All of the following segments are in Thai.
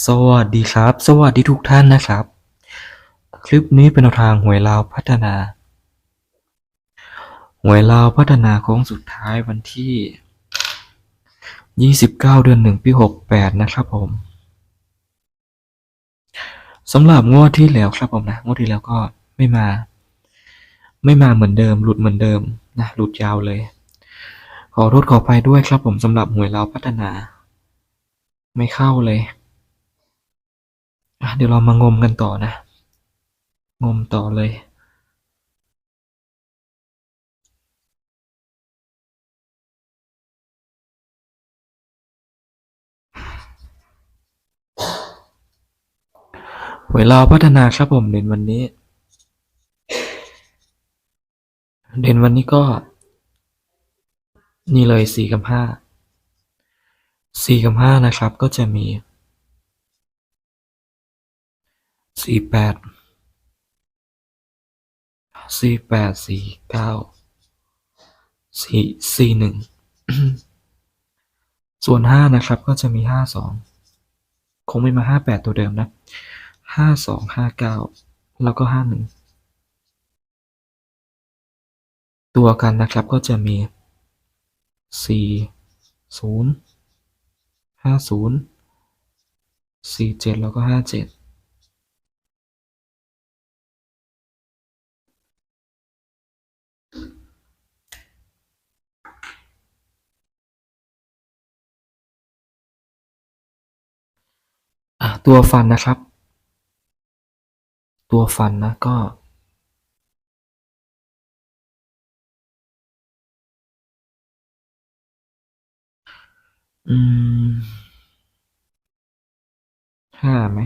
สวัสดีครับ สวัสดีทุกท่านนะครับ คลิปนี้เป็นทางหวยลาวพัฒนาหวยลาวพัฒนาโค้งสุดท้ายวันที่ 29 เดือน1ปี 68 นะครับผมสำหรับงวดที่แล้วครับผมนะงวดที่แล้วก็ไม่มา ไม่มาเหมือนเดิม หลุดเหมือนเดิมนะหลุดยาวเลย ขอโทษขออภัยด้วยครับผมสำหรับหวยลาวพัฒนา ไม่เข้าเลย เดี๋ยวเรามางมกันต่อนะ งมต่อเลย เวลาพัฒนาครับผมเด่นวันนี้ เด่นวันนี้ก็ นี่เลยสี่กับห้าสี่กับห้านะครับก็จะมี สี่แปดสี่แปดสี่เก้าสี่สี่หนึ่งส่วนห้านะครับก็จะมีห้าสองคงไม่มาห้าแปดตัวเดิมนะห้าสองห้าเก้าแล้วก็ห้าหนึ่งตัวกันนะครับก็จะมีสี่ศูนย์ห้าศูนย์สี่เจ็ดแล้วก็ห้าเจ็ด อะตัวฟันนะครับ ตัวฟันนะก็อืมห้าไหม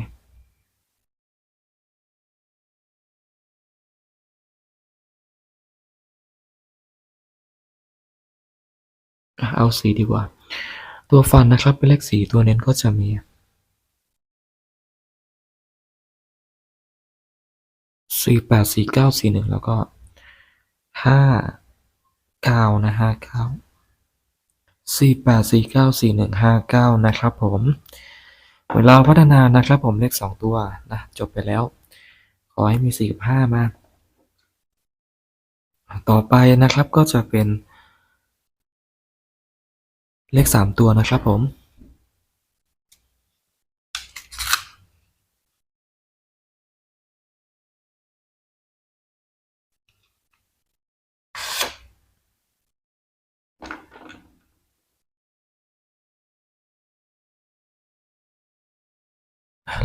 เอาสีดีกว่า ตัวฟันนะครับ เป็นเลขสีตัวเน้นก็จะมี สี่แปดสี่เก้าสี่หนึ่งแล้วก็ห้าเก้านะห้าเก้าสี่แปดสี่เก้าสี่หนึ่งห้าเก้านะครับผมเวลาพัฒนานะครับผมเลขสองตัวนะจบไปแล้ว ขอให้มีสี่กับห้ามา ต่อไปนะครับก็จะเป็นเลขสามตัวนะครับผม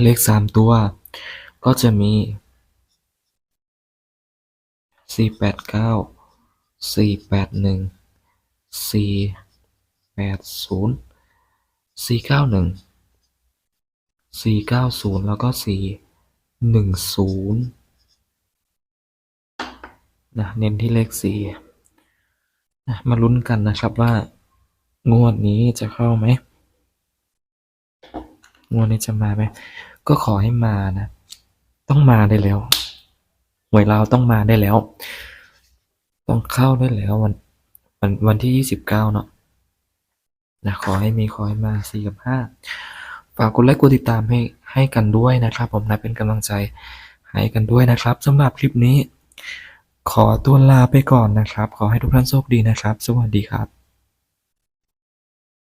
เลขสามตัวก็จะมีสี่แปดเก้าสี่แปดหนึ่งสี่แปดศูนย์สี่เก้าหนึ่งสี่เก้าศูนย์แล้วก็สี่หนึ่งศูนย์นะ เน้นที่เลขสี่นะ มาลุ้นกันนะครับว่า งวดนี้จะเข้าไหม งวดนี้จะมาไหมก็ขอให้มานะ ต้องมาได้แล้วหวยเราต้องมาได้แล้ว ต้องเข้าได้แล้ววันวันวันที่ยี่สิบเก้าเนาะนะขอให้มีขอให้มาสี่กับห้าฝากกดไลค์กดติดตามให้ให้กันด้วยนะครับ ผมนะเป็นกำลังใจให้กันด้วยนะครับสำหรับคลิปนี้ ขอตัวลาไปก่อนนะครับ ขอให้ทุกท่านโชคดีนะครับ สวัสดีครับ